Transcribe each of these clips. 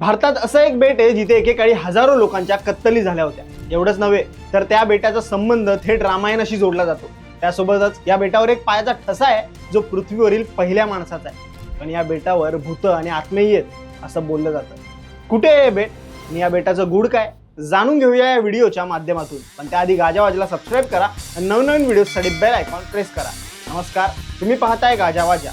भारतात असं एक बेट आहे जिथे एकेकाळी हजारो लोकांच्या कत्तली झाल्या होत्या. एवढंच नव्हे तर त्या बेटाचा संबंध थेट रामायणाशी जोडला जातो. त्यासोबतच या बेटावर एक पायाचा ठसा आहे जो पृथ्वीवरील पहिल्या माणसाचा आहे. पण या बेटावर भूत आणि आत्मेही आहेत असं बोललं जातं. कुठे आहे बेट? आणि या बेटाचं गुड काय? जाणून घेऊया या व्हिडिओच्या माध्यमातून. पण त्याआधी गाजावाजला सबस्क्राईब करा आणि नवनवीन व्हिडिओसाठी बेल आयकॉन प्रेस करा. नमस्कार तुम्ही पाहताय गाजावाजा.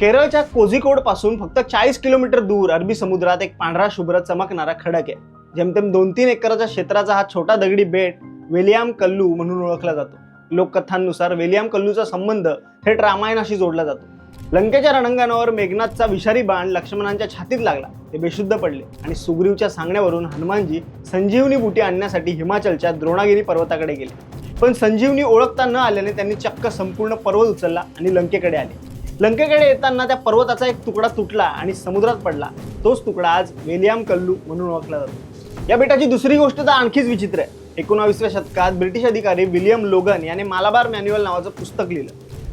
केरळच्या कोझिकोडपासून फक्त चाळीस किलोमीटर दूर अरबी समुद्रात एक पांढरा शुभ्र चमकणारा खडक आहे. जेमतेम दोन तीन एकराच्या क्षेत्राचा हा छोटा दगडी बेट वेलियाम कल्लू म्हणून ओळखला जातो. लोककथांनुसार वेलियाम कल्लूचा संबंध थेट रामायणाशी जोडला जातो. लंकेच्या रणांगणावर मेघनाथचा विषारी बाण लक्ष्मणांच्या छातीत लागला. ते बेशुद्ध पडले आणि सुग्रीवच्या सांगण्यावरून हनुमानजी संजीवनी बुटी आणण्यासाठी हिमाचलच्या द्रोणागिरी पर्वताकडे गेले. पण संजीवनी ओळखता न आल्याने त्यांनी चक्क संपूर्ण पर्वत उचलला आणि लंकेकडे आले. लंकेकडे येताना त्या पर्वताचा एक तुकडा तुटला आणि समुद्रात पडला. तोच तुकडा आज वेलियाम कल्लू म्हणून ओळखला जातो. या बेटाची दुसरी गोष्ट तर आणखीच विचित्र आहे. एकोणावीसव्या शतकात ब्रिटिश अधिकारी विलियम लोगन याने मालाबार मॅन्युअल नावाचं पुस्तक लिहिलं.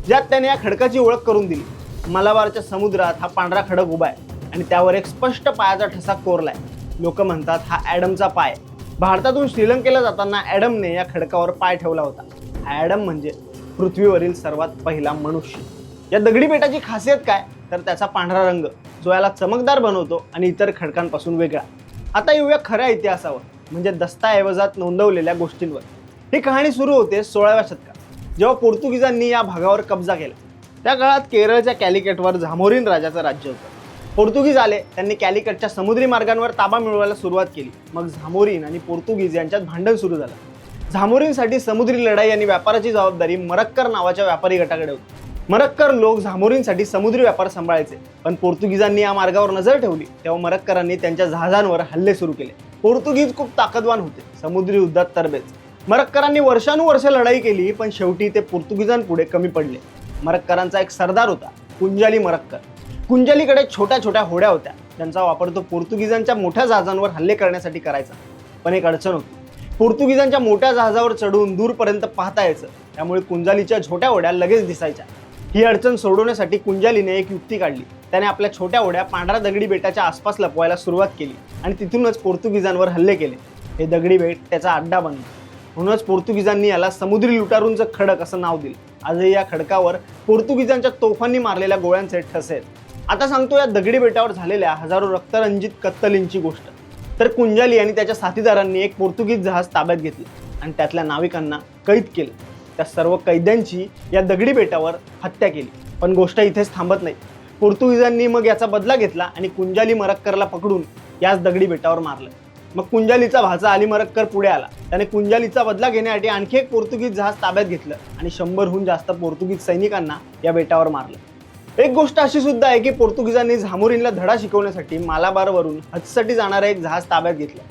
ज्यात त्याने या खडकाची ओळख करून दिली. मालाबारच्या समुद्रात हा पांढरा खडक उभा आहे आणि त्यावर एक स्पष्ट पायाचा ठसा कोरलाय. लोक म्हणतात हा ॲडमचा पाय भारतातून श्रीलंकेला जाताना ॲडमने या खडकावर पाय ठेवला होता. हा ॲडम म्हणजे पृथ्वीवरील सर्वात पहिला मनुष्य. या दगडी बेटाची खासियत काय? तर त्याचा पांढरा रंग जो याला चमकदार बनवतो आणि इतर खडकांपासून वेगळा. आता येऊया खऱ्या इतिहासावर म्हणजे दस्ताऐवजात नोंदवलेल्या गोष्टींवर. ही कहाणी सुरू होते सोळाव्या शतकात जेव्हा पोर्तुगीजांनी या भागावर कब्जा केला. त्या काळात केरळच्या कॅलिकटवर झामोरीन राजाचं राज्य होतं. पोर्तुगीज आले त्यांनी कॅलिकटच्या समुद्री मार्गांवर ताबा मिळवायला सुरुवात केली. मग झामोरीन आणि पोर्तुगीज यांच्यात भांडण सुरू झालं. झामोरीनसाठी समुद्री लढाई आणि व्यापाराची जबाबदारी मरक्कर नावाच्या व्यापारी गटाकडे होती. मरक्कर लोक झामोरींसाठी समुद्री व्यापार सांभाळायचे. पण पोर्तुगीजांनी या मार्गावर नजर ठेवली तेव्हा मरक्करांनी त्यांच्या जहाजांवर हल्ले सुरू केले. पोर्तुगीज खूप ताकदवान होते समुद्री युद्धात तरबेज मरक्करांनी वर्षानुवर्ष लढाई केली पण शेवटी ते पोर्तुगीजांपुढे कमी पडले. मरक्करांचा एक सरदार होता कुंजाली मरक्कर. कुंजालीकडे छोट्या छोट्या होड्या होत्या. त्यांचा वापर तो पोर्तुगीजांच्या मोठ्या जहाजांवर हल्ले करण्यासाठी करायचा. पण एक अडचण होती. पोर्तुगीजांच्या मोठ्या जहाजावर चढून दूरपर्यंत पाहता यायचं. त्यामुळे कुंजालीच्या छोट्या होड्या लगेच दिसायच्या. ही अडचण सोडवण्यासाठी कुंजालीने एक युक्ती काढली. त्याने आपल्या छोट्या ओढ्या पांढरा दगडी बेटाच्या आसपास लपवायला सुरुवात केली आणि तिथूनच पोर्तुगीजांवर हल्ले केले. हे दगडी बेट त्याचा अड्डा बनला. म्हणूनच पोर्तुगीजांनी याला समुद्री लुटारूंचं खडक असं नाव दिलं. आजही या खडकावर पोर्तुगीजांच्या तोफांनी मारलेल्या गोळ्यांचे ठसे आहेत. आता सांगतो या दगडी बेटावर झालेल्या हजारो रक्तरंजित कत्तलींची गोष्ट. तर कुंजाली आणि त्याच्या साथीदारांनी एक पोर्तुगीज जहाज ताब्यात घेतलं आणि त्यातल्या नाविकांना कैद केलं. त्या सर्व कैद्यांची या दगडी बेटावर हत्या केली. पण गोष्ट इथेच थांबत नाही. पोर्तुगीजांनी मग याचा बदला घेतला आणि कुंजाली मरक्करला पकडून याच दगडी बेटावर मारलं. मग कुंजालीचा भाचा अली मरक्कर पुढे आला. त्याने कुंजालीचा बदला घेण्यासाठी आणखी एक पोर्तुगीज जहाज ताब्यात घेतलं आणि शंभरहून जास्त पोर्तुगीज सैनिकांना या बेटावर मारलं. एक गोष्ट अशी सुद्धा आहे की पोर्तुगीजांनी झामोरीनला धडा शिकवण्यासाठी मालाबारवरून हजसाठी जाणारं एक जहाज ताब्यात घेतलं.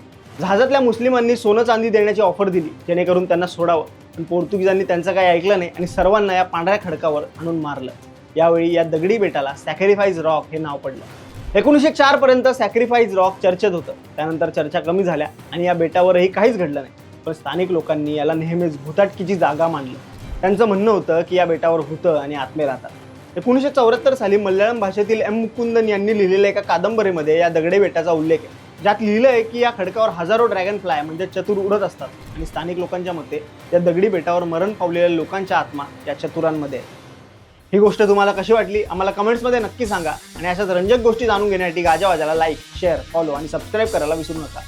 जहाजातल्या मुस्लिमांनी सोनं चांदी देण्याची ऑफर दिली जेणेकरून त्यांना सोडावं. पण पोर्तुगीजांनी त्यांचं काही ऐकलं नाही आणि सर्वांना या पांढऱ्या खडकावर आणून मारलं. यावेळी या दगडी बेटाला सॅक्रिफाईज रॉक हे नाव पडलं. एकोणीसशे चार पर्यंत रॉक चर्चेत होतं. त्यानंतर चर्चा कमी झाल्या आणि या बेटावरही काहीच घडलं नाही. पण स्थानिक लोकांनी याला नेहमीच भुताटकीची जागा मानली. त्यांचं म्हणणं होतं की या बेटावर भूतं आणि आत्मे राहतात. एकोणीसशे चौऱ्याहत्तर साली मल्याळम भाषेतील एम मुकुंदन यांनी लिहिलेल्या एका कादंबरीमध्ये या दगडे बेटाचा उल्लेख आहे. ज्यात लिहिलं आहे की या खडकावर हजारो ड्रॅगन फ्लाय म्हणजे चतुर उडत असतात. आणि स्थानिक लोकांच्या मते या दगडी बेटावर मरण पावलेल्या लोकांच्या आत्मा या चतुरांमध्ये ही गोष्ट तुम्हाला कशी वाटली? आम्हाला कमेंट्समध्ये नक्की सांगा. आणि अशाच रंजक गोष्टी जाणून घेण्यासाठी गाजावाजाला लाईक शेअर फॉलो आणि सबस्क्राईब करायला विसरू नका.